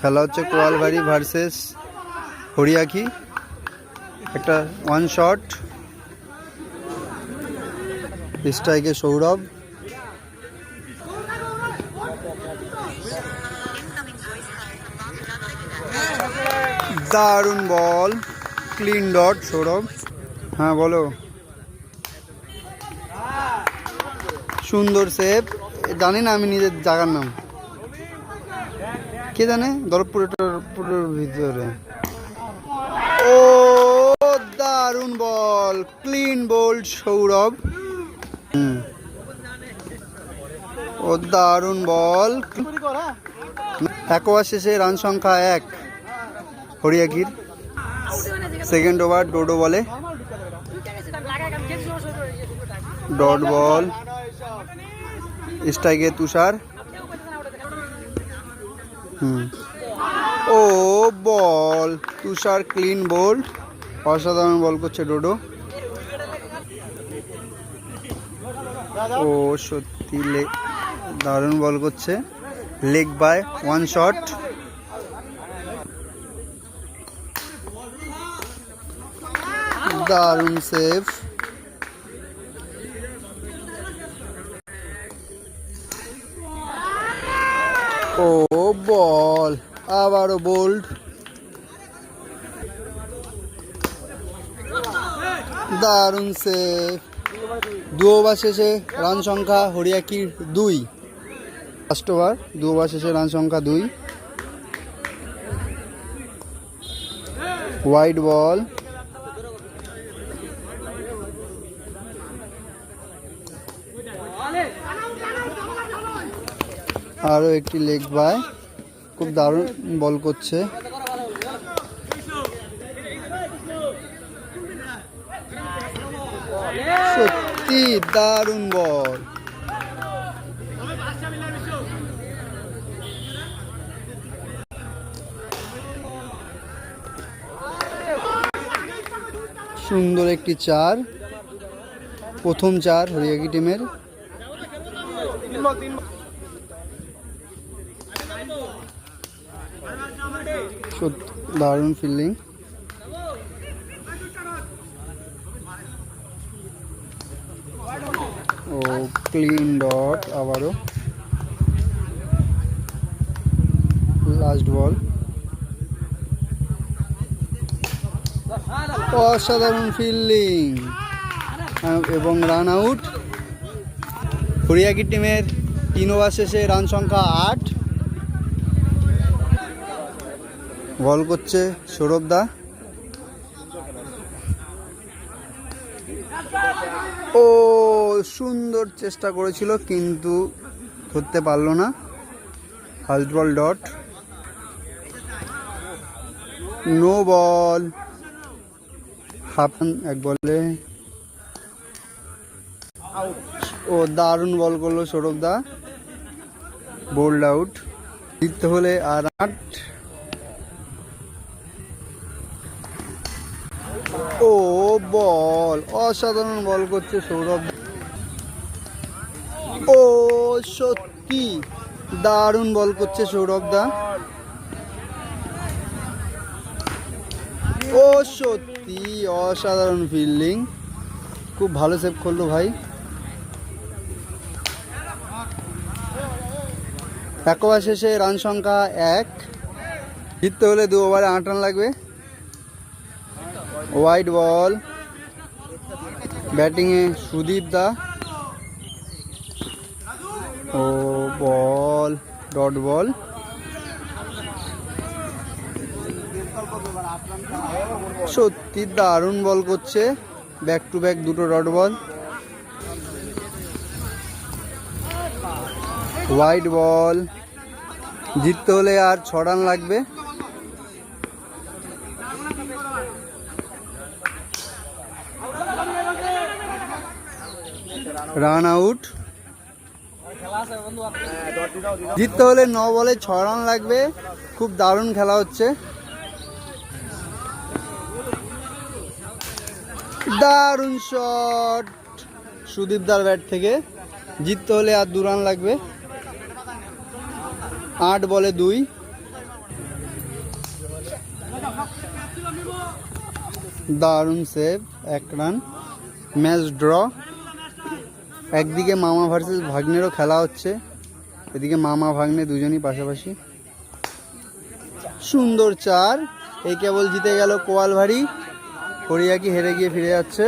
খেলা হচ্ছে কোয়ালবাড়ি ভার্সেস হরিয়াকি। একটা ওয়ান শট স্ট্রাইকে সৌরভ দারুণ বল। ক্লিন ডট সৌরভ হ্যাঁ বলো। সুন্দর সেভ জানি না আমি নিজের জায়গার নাম। কে জানে? দরপুরের পুরোর ভিতরে। ও, দারুণ বল। Clean, bowled Sourav. ও, দারুণ বল। এক ওভার শেষে রান সংখ্যা এক। হরিয়াকির সেকেন্ড ওভার ডোডো বলে। Dot ball. স্ট্রাইকে তুষার। ও, বল। তুষার ক্লিন বোল্ড অসাধারণ বল করছে ডোডো। ও, সত্যি লে দারুণ বল করছে। লেগ বাই ওয়ান শট দারুণ সেভ ও। বল, আবারও বোল্ড দারুণ সেভ দু ওভার শেষে রান সংখ্যা হরিয়াকির দুই। ফার্স্ট ওভার দু ওভার শেষে রান সংখ্যা দুই। হোয়াইট বল আরও একটি লেগ বাই খুব দারুণ বল করছে। সত্যি দারুণ বল। সুন্দর একটি চার প্রথম চার হরিয়াকি টিমের। দারুণ ফিল্ডিং ও ক্লিন ডট আবারও। লাস্ট বল অসাধারণ ফিল্ডিং এবং রান আউট হরিয়াকি টিমের তিন ওভার শেষে রান সংখ্যা আট। বল করছে সৌরভ দা। ও, সুন্দর চেষ্টা করেছিল, কিন্তু ধরতে পারল না। First ball dot. No ball. Half এক বলে। ও, দারুণ বল করল সৌরভ দা। Bold out. জিততে হলে আর আট। ও বল, অসাধারণ বল করছে সৌরভ। ও সত্যি, দারুণ বল করছে সৌরভ দা। ও সত্যি, অসাধারণ ফিল্ডিং খুব ভালো সেভ করল ভাই। এক শেষে রান সংখ্যা এক। জিততে হলে দু ওভারে আট রান লাগবে। হোয়াইট বল ব্যাটিংয়ে সুদীপ দা ও বল ডট বল সত্যি দারুণ বল করছে। ব্যাক টু ব্যাক দুটো ডট বল হোয়াইট বল জিততে হলে আর ছ রান লাগবে। রান আউট জিততে হলে ন বলে ছ রান লাগবে। খুব দারুণ খেলা হচ্ছে। দারুণ শট সুদীপদার ব্যাট থেকে। জিততে হলে আর দু রান লাগবে। আট বলে দুই। দারুণ সেভ এক রান ম্যাচ ড্র একদিকে মামা ভার্সেস ভাগ্নেরও খেলা হচ্ছে, এদিকে মামা ভাগ্নে দুজনই পাশাপাশি। সুন্দর চার এই কেবল জিতে গেল কোয়াল ভারী হরিয়াকি হেরে গিয়ে ফিরে যাচ্ছে।